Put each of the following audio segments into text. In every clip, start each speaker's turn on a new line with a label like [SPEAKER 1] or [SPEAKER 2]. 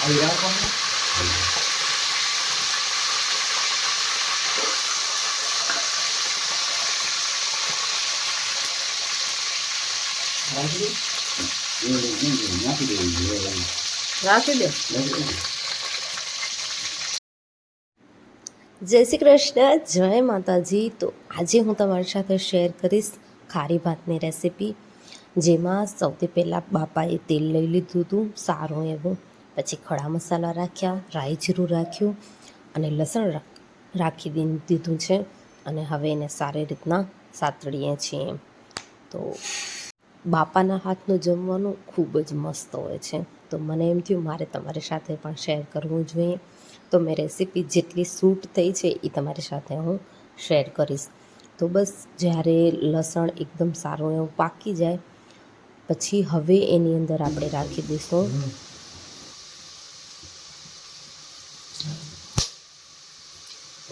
[SPEAKER 1] રાખી દે.
[SPEAKER 2] રાખી દે જય શ્રી કૃષ્ણ જય માતાજી. તો આજે હું તમારી સાથે શેર કરીશ ખારી ભાતની રેસીપી જેમાં સૌથી પહેલાં બાપાએ તેલ લઈ લીધું હતું સારું એવું પછી ખડા મસાલા રાખ્યા, રાઈ જીરું રાખ્યું અને લસણ રાખી દીધું છે અને હવે એને સારી રીતના સાતળીએ છીએ. તો બાપાના હાથનું જમવાનું ખૂબ જ મસ્ત હોય છે. તો મને એમ થયું મારે તમારી સાથે પણ શેર કરવું જોઈએ. તો મેં રેસીપી જેટલી સૂટ થઈ છે એ તમારી સાથે હું શેર કરીશ. તો બસ જ્યારે લસણ એકદમ સારું એવું પાકી જાય, પછી હવે એની અંદર આપણે રાખી દઈશું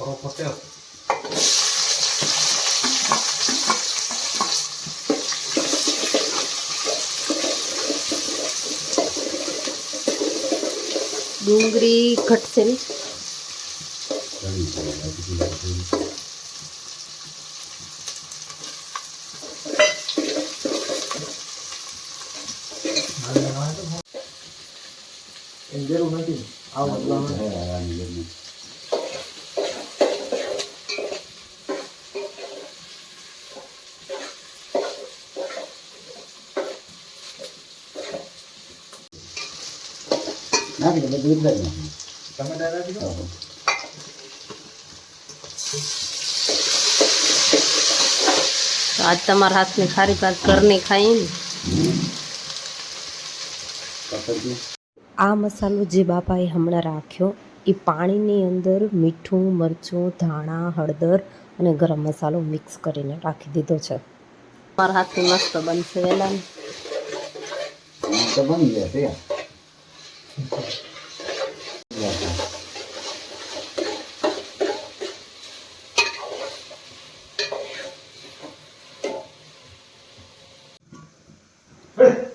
[SPEAKER 1] થોડો પટેલ
[SPEAKER 2] ડુંગળી ઘટશે ને?
[SPEAKER 1] એમ જરૂર નથી. આવું.
[SPEAKER 3] નાખી દે બધું અંદર નાખી
[SPEAKER 1] ટમેટા રાખી દો
[SPEAKER 2] આજ તમારા હાથની ખારી પાક ઘરની ખાઈ ને આ મસાલો જે બાપાએ હમણાં રાખ્યો એ પાણીની અંદર મીઠું મરચું ધાણા હળદર અને ગરમ મસાલો મિક્સ કરીને રાખી દીધો છે. મારા હાથથી મસ્ત બનશે વહેલા
[SPEAKER 3] બની જશે.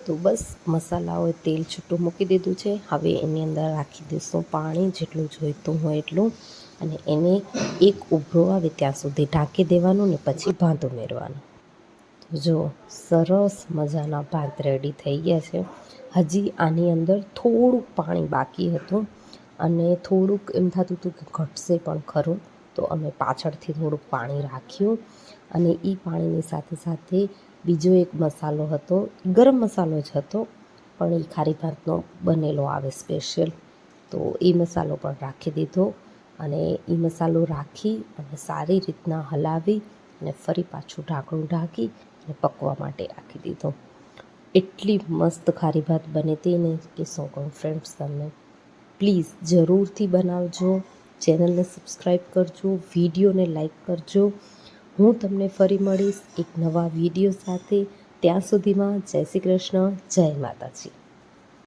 [SPEAKER 2] તો બસ, મસાલાઓએ તેલ છૂટું મૂકી દીધું છે. હવે એની અંદર રાખી દઈશું પાણી, જેટલું જોઈતું હોય એટલું. અને એને એક ઉભરો આવે ત્યાં સુધી ઢાંકી દેવાનું ને પછી ભાત ઉમેરવાનું. તો જો સરસ મજાના ભાત રેડી થઈ ગયા છે. હજી આની અંદર થોડુંક પાણી બાકી હતું અને થોડુંક એમ થતું હતું કે ઘટશે પણ ખરું. તો અમે પાછળથી થોડુંક પાણી રાખ્યું અને એ પાણીની સાથે સાથે બીજો એક મસાલો હતો, ગરમ મસાલો જ હતો, પણ એ ખારી ભાતનો બનેલો આવે સ્પેશિયલ તો એ મસાલો પણ રાખી દીધો અને એ મસાલો રાખી અને સારી રીતના હલાવી અને ફરી પાછું ઢાંકણું ઢાંકી અને પકવા માટે આખી દીધો. એટલી મસ્ત ખારી ભાત બને હતી ને કે શું કહું ફ્રેન્ડ્સ તમને પ્લીઝ જરૂરથી બનાવજો. ચેનલને સબસ્ક્રાઈબ કરજો વિડીયોને લાઈક કરજો. હું તમને ફરી મળીશ એક નવા વીડિયો સાથે. ત્યાં સુધીમાં જય શ્રી કૃષ્ણ, જય માતાજી.